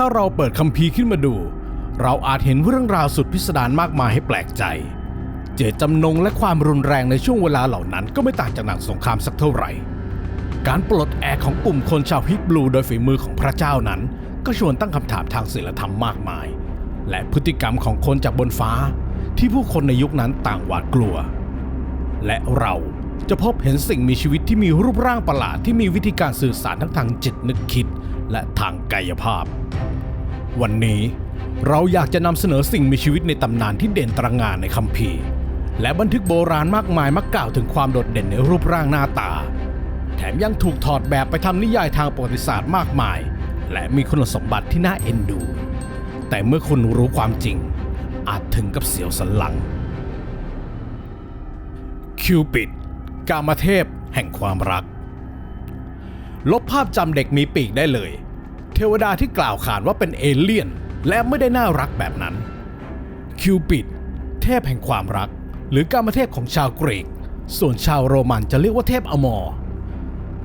ถ้าเราเปิดคัมภีร์ขึ้นมาดู เราอาจเห็นเรื่องราวสุดพิสดารมากมายให้แปลกใจ เจตจำนงและความรุนแรงในช่วงเวลาเหล่านั้นก็ไม่ต่างจากหนังสงครามสักเท่าไหร่ การปลดแอกของกลุ่มคนชาวฮิบรูโดยฝีมือของพระเจ้านั้น ก็ชวนตั้งคำถามทางศีลธรรมมากมาย และพฤติกรรมของคนจากบนฟ้า ที่ผู้คนในยุคนั้นต่างหวาดกลัว และเราจะพบเห็นสิ่งมีชีวิตที่มีรูปร่างประหลาดที่มีวิธีการสื่อสารทั้งทางจิตนึกคิด และทางกายภาพ วันนี้เราอยากจะนำเสนอสิ่งมีชีวิตในตำนานที่เด่นตระหง่านในคัมภีร์ และบันทึกโบราณมากมายมักกล่าวถึงความโดดเด่นในรูปร่างหน้าตา แถมยังถูกถอดแบบไปทำนิยายทางประวัติศาสตร์มากมาย และมีคุณสมบัติที่น่าเอ็นดู แต่เมื่อคุณรู้ความจริง อาจถึงกับเสียวสันหลัง คิวปิด กามเทพแห่งความรัก ลบภาพจำเด็กมีปีกได้เลย เทวดาที่กล่าวขานว่าเป็นเอเลี่ยน และไม่ได้น่ารักแบบนั้น คิวปิด เทพแห่งความรัก หรือกามเทพของชาวกรีก ส่วนชาวโรมันจะเรียกว่าเทพอมอร์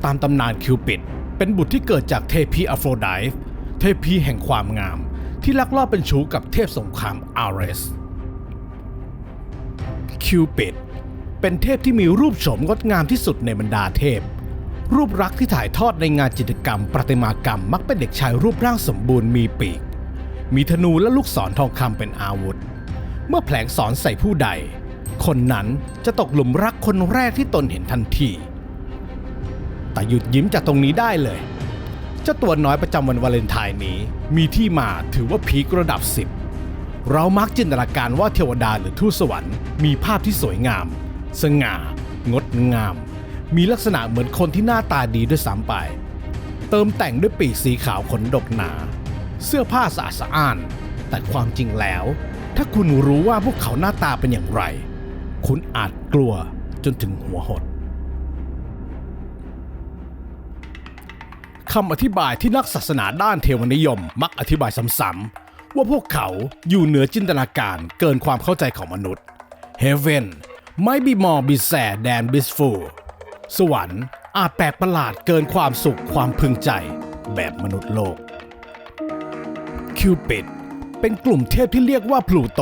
ตามตำนานคิวปิด เป็นบุตรที่เกิดจากเทพีอโฟรไดต์เทพีแห่งความงาม ที่ลักลอบเป็นชู้กับเทพสงครามอาร์เรสคิวปิดเป็นเทพที่มีรูปโฉมงดงามที่สุดในบรรดาเทพ รูปรักษ์ที่ถ่ายทอดในงานจิตรกรรม ประติมากรรมมักเป็นเด็กชายรูปร่างสมบูรณ์มีปีก มีธนูและลูกศรทองคำเป็นอาวุธ เมื่อแผลงสอนใส่ผู้ใด คนนั้นจะตกหลุมรักคนแรกที่ตนเห็นทันที แต่หยุดยิ้มจากตรงนี้ได้เลยเจ้าตัวน้อยประจำวันวาเลนไทน์นี้ มีที่มาถือว่าพีคระดับ10เรามักจินตนาการว่าเทวดาหรือทูตสวรรค์มีภาพที่สวยงาม สง่างดงาม มีลักษณะเหมือนคนที่หน้าตาดีด้วยซ้ำไป เติมแต่งด้วยปีกสีขาวขนดกหนา เสื้อผ้าสะอาดสะอ้าน แต่ความจริงแล้ว ถ้าคุณรู้ว่าพวกเขาหน้าตาเป็นอย่างไร คุณอาจกลัวจนถึงหัวหดคำอธิบายที่นักศาสนาด้านเทวนิยม มักอธิบายซ้ำๆว่าพวกเขาอยู่เหนือจินตนาการเกินความเข้าใจของมนุษย์ Heaven might be more bizarre than blissful สวรรค์อาจแปลกประหลาดเกินความสุขความพึงใจแบบมนุษย์โลก คิวปิดเป็นกลุ่มเทพที่เรียกว่าพลูโต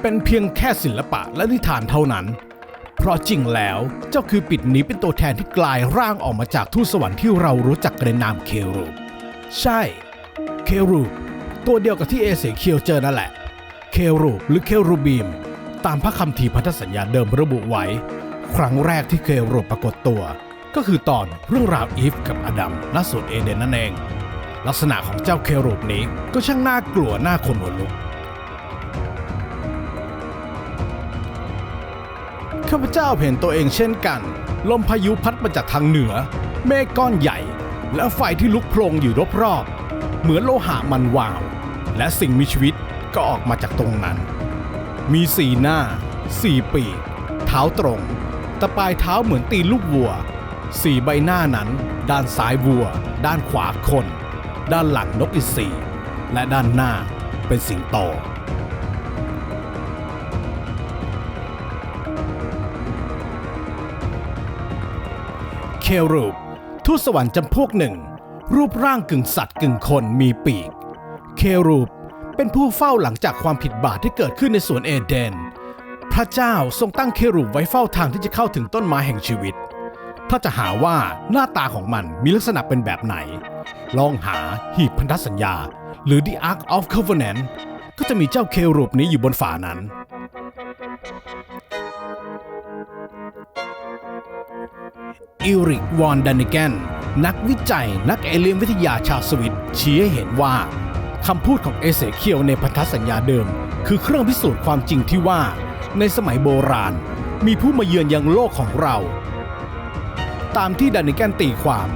เป็นเพียงแค่ศิลปะและนิทานเท่านั้น เพราะจริงแล้วเจ้าคือปิดนี้เป็นตัวแทนที่กลายร่างออกมาจากทูตสวรรค์ที่เรารู้จักกันในนามเครูปใช่ เครูปตัวเดียวกับที่เอเสเคียวเจอนั่นแหละ เครูปหรือเครูบีม ตามพระคัมภีร์พันธสัญญาเดิมระบุไว้ ครั้งแรกที่เครูปปรากฏตัว ก็คือตอนเรื่องราวอีฟกับอดัมณสวนเอเดนนั่นเอง ลักษณะของเจ้าเครูปนี้ก็ช่างน่ากลัวน่าขนหัวลุกข้าพเจ้าเห็นตัวเองเช่นกัน ลมพายุพัดมาจากทางเหนือ เมฆก้อนใหญ่ และไฟที่ลุกโพลงอยู่รอบๆเหมือนโลหะมันวาว และสิ่งมีชีวิตก็ออกมาจากตรงนั้น มีสี่หน้า สี่ปีกเท้าตรง แต่ปลายเท้าเหมือนตีนลูกวัว สี่ใบหน้านั้น ด้านซ้ายวัว ด้านขวาคน ด้านหลังนกอินทรีและด้านหน้าเป็นสิงโตเครูปทูตสวรรค์จำพวกหนึ่ง รูปร่างกึ่งสัตว์กึ่งคนมีปีก เครูปเป็นผู้เฝ้าหลังจากความผิดบาปที่เกิดขึ้นในสวนเอเดน พระเจ้าทรงตั้งเครูปไว้เฝ้าทางที่จะเข้าถึงต้นไม้แห่งชีวิต ถ้าจะหาว่าหน้าตาของมันมีลักษณะเป็นแบบไหน ลองหาหีบพันธสัญญา หรือ The Ark of Covenant ก็จะมีเจ้าเครูปนี้อยู่บนฝานั้น อิริก วอนดานิแกน นักวิจัยนักเอเลียนวิทยาชาวสวิตชี้ให้เห็นว่าคำพูดของเอเสเคียวในพันธสัญญาเดิม คือเครื่องพิสูจน์ความจริงที่ว่า ในสมัยโบราณ มีผู้มาเยือนยังโลกของเรา ตามที่ดานิแกนตีความ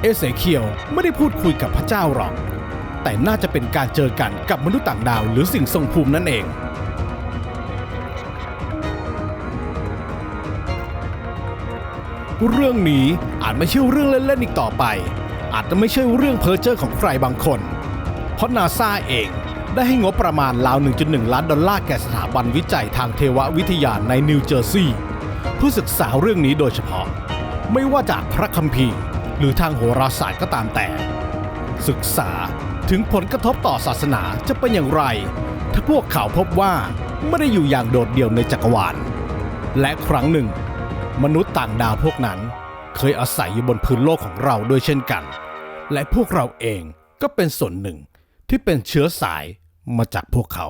เอเสเคียวไม่ได้พูดคุยกับพระเจ้าหรอก แต่น่าจะเป็นการเจอกันกับมนุษย์ต่างดาวหรือสิ่งทรงภูมินั่นเอง เรื่องนี้อาจไม่ใช่เรื่องเล่นๆอีกต่อไป อาจจะไม่ใช่เรื่องเพ้อเจ้อของใครบางคน เพราะนาซาเอง ได้ให้งบประมาณราว 1.1 ล้านดอลลาร์แก่สถาบันวิจัยทางเทววิทยาในนิวเจอร์ซีย์เพื่อศึกษาเรื่องนี้โดยเฉพาะ ไม่ว่าจากพระคัมภีร์ หรือทางโหราศาสตร์ก็ตามแต่ ศึกษาถึงผลกระทบต่อศาสนาจะเป็นอย่างไร ถ้าพวกเขาพบว่าไม่ได้อยู่อย่างโดดเดี่ยวในจักรวาล และครั้งหนึ่ง มนุษย์ต่างดาวพวกนั้น เคยอาศัยอยู่บนพื้นโลกของเราด้วยเช่นกัน และพวกเราเองก็เป็นส่วนหนึ่งที่เป็นเชื้อสาย มาจากพวกเขา